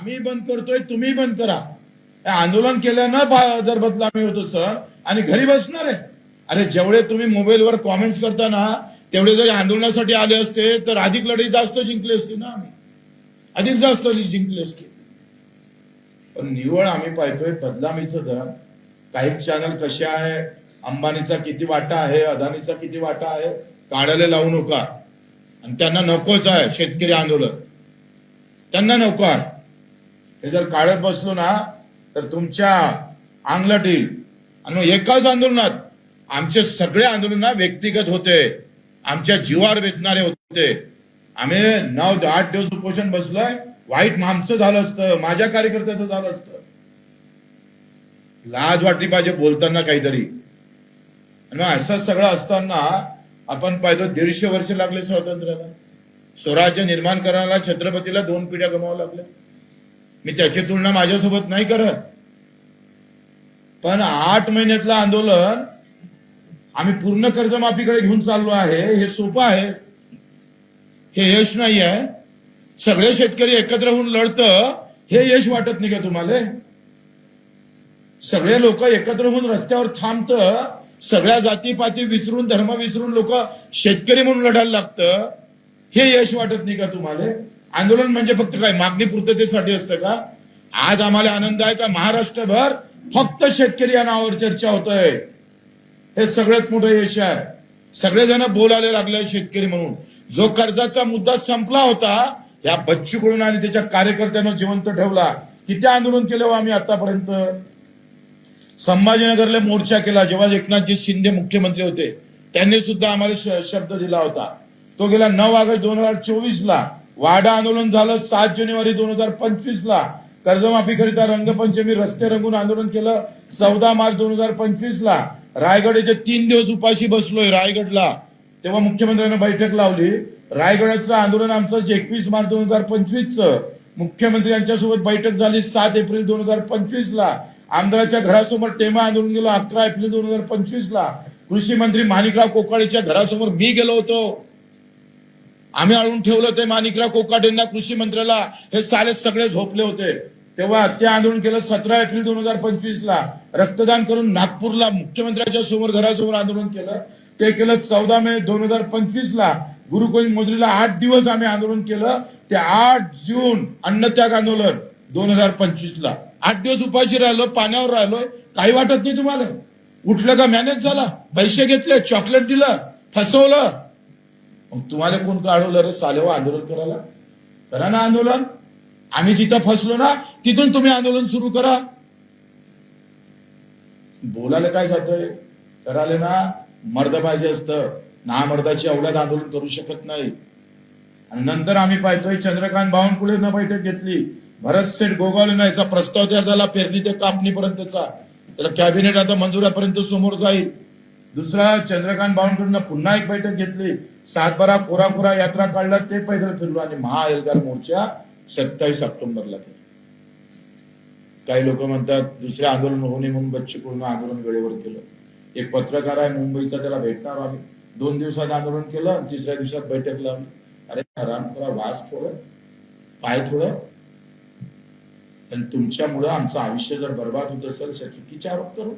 आम्ही बंद करतोय तुम्ही बंद करा. आंदोलन केल्यानं जर बदनामी होतो सर. आणि घरी बसणार आहे. अरे जेवढे तुम्ही मोबाईलवर कॉमेंट्स करता ना तेवढे जरी आंदोलनासाठी आले असते तर अधिक लढाई जास्त जिंकली असती ना आम्ही. अधिक जास्त जिंकली असते. पण निवळ आम्ही पाहतोय बदनामीचं दर काही चॅनल कसे आहे? अंबानीचा किती वाटा आहे? अदानीचा किती वाटा आहे? काढायला लावू नका. आणि त्यांना नकोच आहे शेतकरी आंदोलन. त्यांना नको आहे. हे जर काढत बसलो ना तर तुमच्या अंगलट येईल आणि मग एकाच आंदोलनात आमचे सगळे आंदोलन व्यक्तिगत होते. आमच्या जीवावर बेतणारे होते. आम्ही नऊ आठ दिवस उपोषण बसलोय. वाईट आमचं झालं असतं माझ्या कार्यकर्त्याचं झालं असतं. लाज वाटली पाहिजे बोलताना काहीतरी. आणि मग असं सगळं असताना आपण पाहिजे दीडशे वर्ष लागले स्वातंत्र्याला. स्वराज्य निर्माण करायला छत्रपतीला दोन पिढ्या गमावं लागल्या. मी त्याची तुलना माझ्यासोबत नाही करत. पण आठ महिन्यातलं आंदोलन आम्ही पूर्ण कर्जमाफीकडे घेऊन चाललो आहे. हे सोपं आहे. हे यश नाही आहे. सगळे शेतकरी एकत्र होऊन लढतं. हे यश वाटत नाही का तुम्हाला? सगळे लोक एकत्र होऊन रस्त्यावर थांबत. सगळ्या जातीपाती विसरून धर्म विसरून लोक शेतकरी म्हणून लढायला लागतं. हे यश वाटत नाही का तुम्हाला? आंदोलन म्हणजे फक्त काय? मागणी पूर्ततेसाठी असतं का? आज आम्हाला आनंद आहे का? महाराष्ट्रभर फक्त शेतकरी या नावावर चर्चा होत आहे हे सगळ्यात मोठं यश आहे. सगळेजण बोलायला लागले शेतकरी म्हणून. जो कर्जाचा मुद्दा संपला होता या बच्चूकडून आणि त्याच्या कार्यकर्त्यांना जिवंत ठेवला. किती आंदोलन केलं हो आम्ही आतापर्यंत? संभाजीनगरला मोर्चा केला. जेव्हा एकनाथजी शिंदे मुख्यमंत्री होते त्यांनी सुद्धा आम्हाला श- शब्द दिला होता. तो गेला नऊ ऑगस्ट दोन हजार चोवीस ला वाडा आंदोलन झालं सात जानेवारी दोन हजार पंचवीस ला. कर्जमाफीकरिता रंगपंचमी रस्ते रंगून आंदोलन केलं चौदा मार्च दोन हजार पंचवीस ला. रायगड येथे तीन दिवस उपाशी बसलोय रायगडला. तेव्हा मुख्यमंत्र्यांना बैठक लावली. रायगडाचं आंदोलन आमचं एकवीस मार्च दोन हजार पंचवीसचं. मुख्यमंत्री यांच्यासोबत बैठक झाली सात एप्रिल दोन हजार पंचवीस ला. आमदाराच्या घरासमोर टेमा आंदोलन गेलो अकरा एप्रिल दोन हजार पंचवीस ला. कृषी मंत्री माणिकराव कोकाळेच्या घरासमोर मी गेलो होतो. आम्ही आणून ठेवलं ते माणिकराव कोकाटेंना कृषी मंत्र्याला हे साले सगळे झोपले होते. तेव्हा ते आंदोलन केलं सतरा एप्रिल दोन हजार पंचवीस ला रक्तदान करून नागपूरला मुख्यमंत्र्यांच्या समोर घरासमोर आंदोलन केलं. ते केलं चौदा मे दोन हजार पंचवीस ला गुरुकोई मोदरीला आठ दिवस आम्ही आंदोलन केलं. ते आठ जून अन्नत्याग आंदोलन दोन हजार पंचवीस ला आठ दिवस उपाशी राहिलो पाण्यावर राहिलो काही वाटत नाही तुम्हाला? उठलं का मॅनेज झाला? पैसे घेतले चॉकलेट दिलं फसवलं. मग तुम्हाला कोण काढवलं रे? सालेव हो, आंदोलन करायला? करा ना आंदोलन. आम्ही जिथं फसलो ना तिथून तुम्ही आंदोलन सुरू करा. बोलायला काय जातंय करायला ना मर्द पाहिजे असतं. ना मर्दाची अवलाद आंदोलन करू शकत नाही. आणि नंतर आम्ही पाहतोय चंद्रकांत बावनकुळेनं बैठक घेतली. भरत सेठ गोगावलेनं याचा प्रस्ताव तयार झाला पेरणी ते कापणीपर्यंतचा. त्याला कॅबिनेट आता मंजुरापर्यंत समोर जाईल. दुसरा चंद्रकांत बावनकुळेनं पुन्हा एक बैठक घेतली. सातबारा कोरा कोरा यात्रा काढला ते पैदल फिरलो आणि महाएल्गार मोर्चा सत्तावीस ऑक्टोबरला केला. काही लोक म्हणतात दुसरे आंदोलन होऊ नये म्हणून बच्चू आंदोलन वेळेवर केलं. एक पत्रकार आहे मुंबईचा त्याला भेटणार आम्ही. दोन दिवसात आंदोलन केलं आणि तिसऱ्या दिवसात बैठक लावली अरे आराम करा वास थोडं पाय थोडं. पण तुमच्यामुळं आमचं आयुष्य जर बर्बाद होत असेल तर चुकीचे आरोप करू.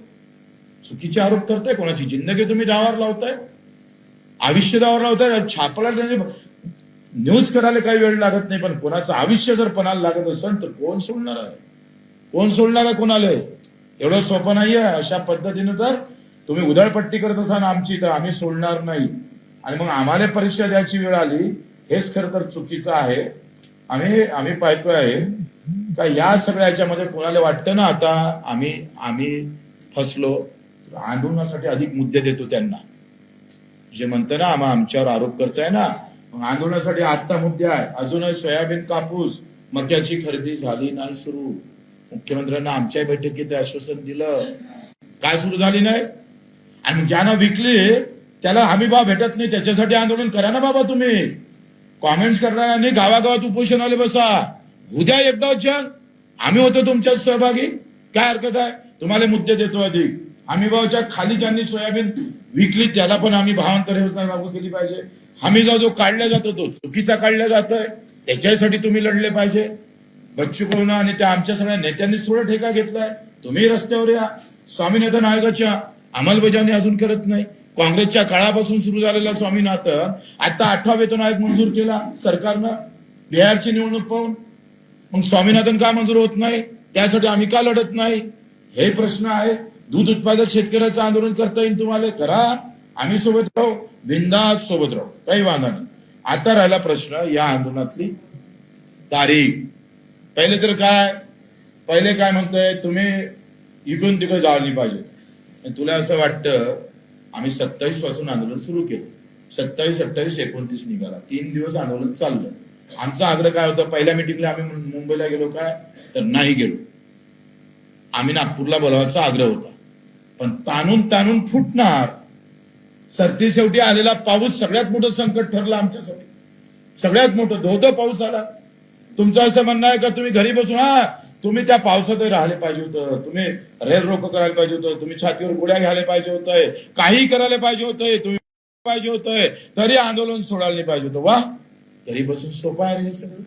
चुकीचे आरोप करताय कोणाची जिंदगी तुम्ही डावावर लावताय? आयुष्य दावरला होता छापला त्यांनी न्यूज करायला काही वेळ लागत नाही पण कोणाचं आयुष्य जर पणाला लागत असेल तर कोण सोडणार आहे? कोण सोडणार आहे कोणाला? एवढं सोपं नाही आहे अशा पद्धतीने तर तुम्ही उधळपट्टी करत असाल आमची तर आम्ही सोडणार नाही. आणि मग आम्हाला परीक्षा द्यायची वेळ आली हेच खरं तर चुकीचं आहे. आम्ही आम्ही पाहतोय. आहे का या सगळ्या याच्यामध्ये कोणाला वाटतं ना आता आम्ही आम्ही फसलो आंदोलनासाठी अधिक मुद्दे देतो त्यांना. जे म्हणतं ना आम्हा आमच्यावर आरोप करताय ना. आंदोलनासाठी आत्ता मुद्दे आहे अजूनही सोयाबीन कापूस मक्याची खरेदी झाली नाही सुरू. मुख्यमंत्र्यांना आमच्या बैठकीत आश्वासन दिलं. काय सुरू झाली नाही? आणि ज्यानं विकली त्याला हमी भाव भेटत नाही. त्याच्यासाठी आंदोलन करा ना बाबा तुम्ही. कॉमेंट्स करणाऱ्यांनी गावागावात उपोषणाला बसा. उद्या एकदा जग. आम्ही होतो तुमच्यात सहभागी. काय हरकत आहे? तुम्हाला मुद्दे देतो अधिक. हमीभावच्या खाली ज्यांनी सोयाबीन विकली त्याला पण आम्ही भावांतर योजना लागू केली पाहिजे. हमी जो काढला जातो तो चुकीचा काढला जातोय. त्याच्यासाठी तुम्ही लढले पाहिजे. बच्चू कडून आणि त्या आमच्या सगळ्या नेत्यांनीच थोडा ठेका घेतलाय. तुम्ही रस्त्यावर या. स्वामीनाथन आयोगाच्या अंमलबजावणी अजून करत नाही. काँग्रेसच्या काळापासून सुरू झालेला स्वामीनाथन आता आठवा वेतन आयोग मंजूर केला सरकारनं. बिहारची निवडणूक पाहून. मग स्वामीनाथन का मंजूर होत नाही? त्यासाठी आम्ही का लढत नाही? हे प्रश्न आहे. दूध उत्पादक शेतकऱ्याचं आंदोलन करता येईल तुम्हाला? करा. आम्ही सोबत राहू. बिंदास सोबत राहू. काही वांधा नाही. आता राहिला प्रश्न या आंदोलनातली तारीख. पहिले तर काय? पहिले काय म्हणतोय? तुम्ही इकडून तिकडे जाळली पाहिजे. तुला असं वाटतं आम्ही सत्तावीसपासून आंदोलन सुरू केलं. सत्तावीस अठ्ठावीस एकोणतीस निघाला. तीन दिवस आंदोलन चाललं. आमचा आग्रह काय होता? पहिल्या मिटिंगला आम्ही मुंबईला गेलो काय? तर नाही गेलो. आम्ही नागपूरला बोलावायचा आग्रह होता. पण ताणून ताणून फुटणार. सरती शेवटी आलेला पाऊस सगळ्यात मोठं संकट ठरलं आमच्यासाठी. सगळ्यात मोठं धो धो पाऊस आला. तुमचं असं म्हणणं आहे का तुम्ही घरी बसून हा तुम्ही त्या पावसातही राहिले पाहिजे होतं. तुम्ही रेल रोको करायला पाहिजे होतं. तुम्ही छातीवर गोळ्या घ्यायला पाहिजे होतंय. काही करायला पाहिजे होतंय. तुम्ही पाहिजे होतंय. तरी आंदोलन सोडायला नाही पाहिजे होतं. वा घरी बसून सोपं आहे रे हे सगळं.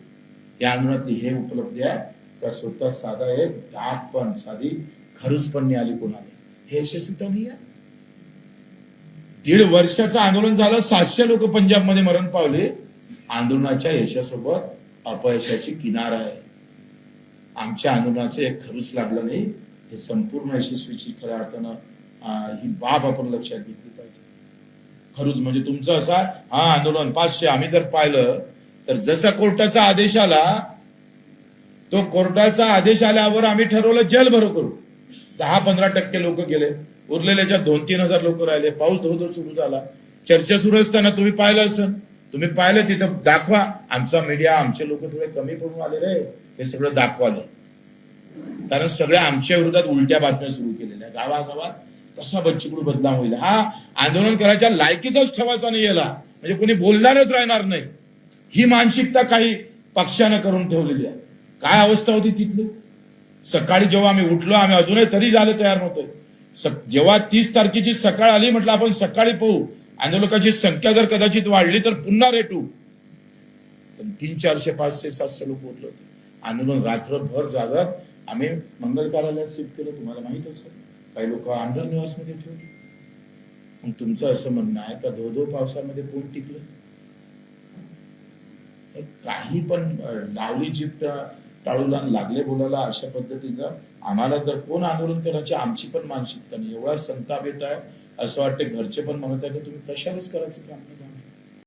या आंदोलनातली हे उपलब्धी आहे. तर स्वतः साधा एक दात पण साधी खरूच पण नाही आली कोणाला. हे यशस्वीता नाही आहे दीड वर्षाचं आंदोलन झालं सातशे लोक पंजाबमध्ये मरण पावले. आंदोलनाच्या यशासोबत अपयशाची किनार आहे. आमच्या आंदोलनाचं एक खरूच लागलं नाही. हे संपूर्ण यशस्वीची खऱ्या अर्थानं ही बाब आपण लक्षात घेतली पाहिजे. खरूच म्हणजे तुमचं असा हा आंदोलन पाचशे आम्ही जर पाहिलं तर जसा कोर्टाचा आदेश आला तो कोर्टाचा आदेश आल्यावर आम्ही ठरवलं जेल भरो करू. दहा पंधरा टक्के लोक गेले. उरलेल्याच्या दोन तीन हजार लोक राहिले. पाऊस धोधो सुरू झाला. चर्चा सुरू असताना तुम्ही पाहिलं असेल. तुम्ही पाहिलं तिथं दाखवा. आमचा मीडिया आमचे लोक थोडे कमी पडून आले रे हे सगळं दाखवाले कारण सगळ्या आमच्या विरोधात उलट्या बातम्या सुरू केलेल्या. गावागावात कसा बच्चूकडू बदनाम होईल? हा आंदोलन करायच्या लायकीचाच ठेवायचा नाही याला. म्हणजे कोणी बोलणारच राहणार नाही. ही मानसिकता काही पक्षानं करून ठेवलेली आहे. काय अवस्था होती तिथली? सकाळी जेव्हा आम्ही उठलो आम्ही अजूनही तरी झालं तयार नव्हतं. स- जेव्हा तीस तारखेची सकाळ आली म्हटलं आपण सकाळी पाहू. आंदोलकाची संख्या जर कदाचित वाढली तर पुन्हा रेटू. पण तीन चारशे पाचशे सातशे लोक उठले होते. आंदोलन रात्रभर जागत आम्ही मंगल कार्यालयात शिफ्ट केलं तुम्हाला माहीत असेल. काही लोक आंधर निवासमध्ये ठेवले. मग तुमचं असं म्हणणं आहे का धो धो पावसामध्ये कोण टिकलं? काही पण लावली जिप्ट टाळूला लागले बोलायला अशा पद्धतीचं आम्हाला जर कोण आंदोलन करायची आमची पण मानसिकता नाही. एवढा संताप येत आहे. असं वाटतं घरचे पण म्हणत आहे की तुम्ही कशालाच करायचं काम नाही.